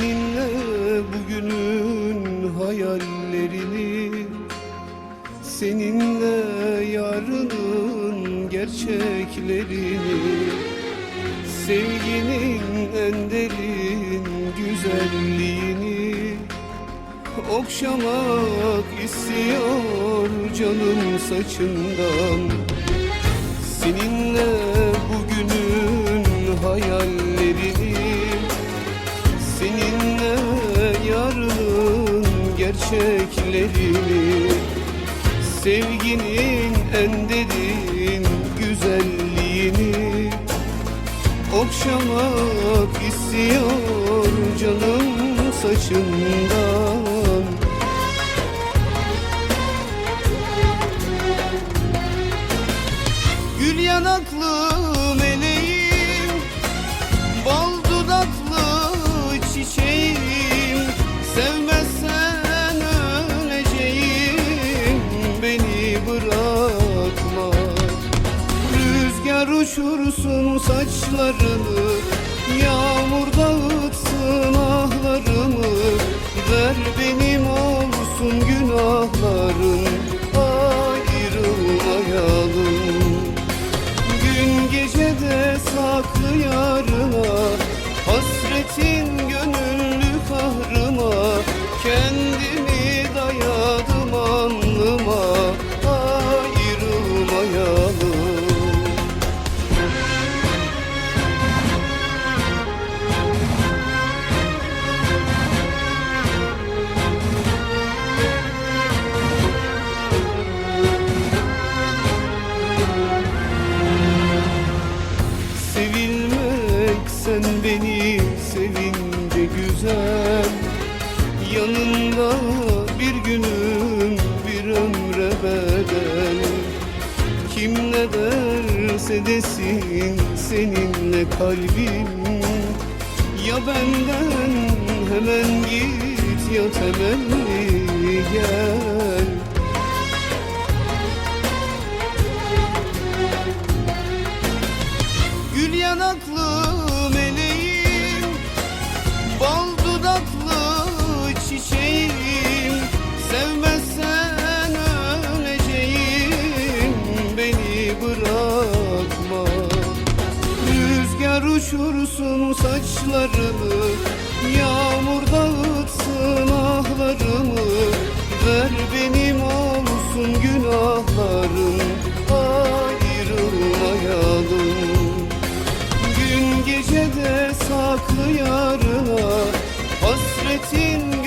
Seninle bugünün hayallerini Seninle yarının gerçeklerini Sevginin en derin güzelliğini Okşamak istiyor canım saçından. Seninle gerçeklerini Sevginin en derin güzelliğini. Okşamak istiyor canım saçından. Gül yanaklı bırakma Rüzgar uçursun saçlarını Yağmur dağıtsın ahlarımı. Ver benim olsun günahlarım Ayrılmayalım. Gün gecede saklı yarına Hasretin sen beni sevince güzel. Yanında bir günüm bir ömre bedel. Kim ne derse desin seninle kalbim. Ya benden hemen git ya temelli gel uçursun saçlarımı Yağmur dağıtsın ahlarımı. Ver benim olsun günahlarım Ayrılmayalım. Gün gecede saklı yarına Hasretin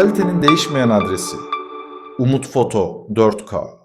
Kalitenin değişmeyen adresi. Umut Foto 4K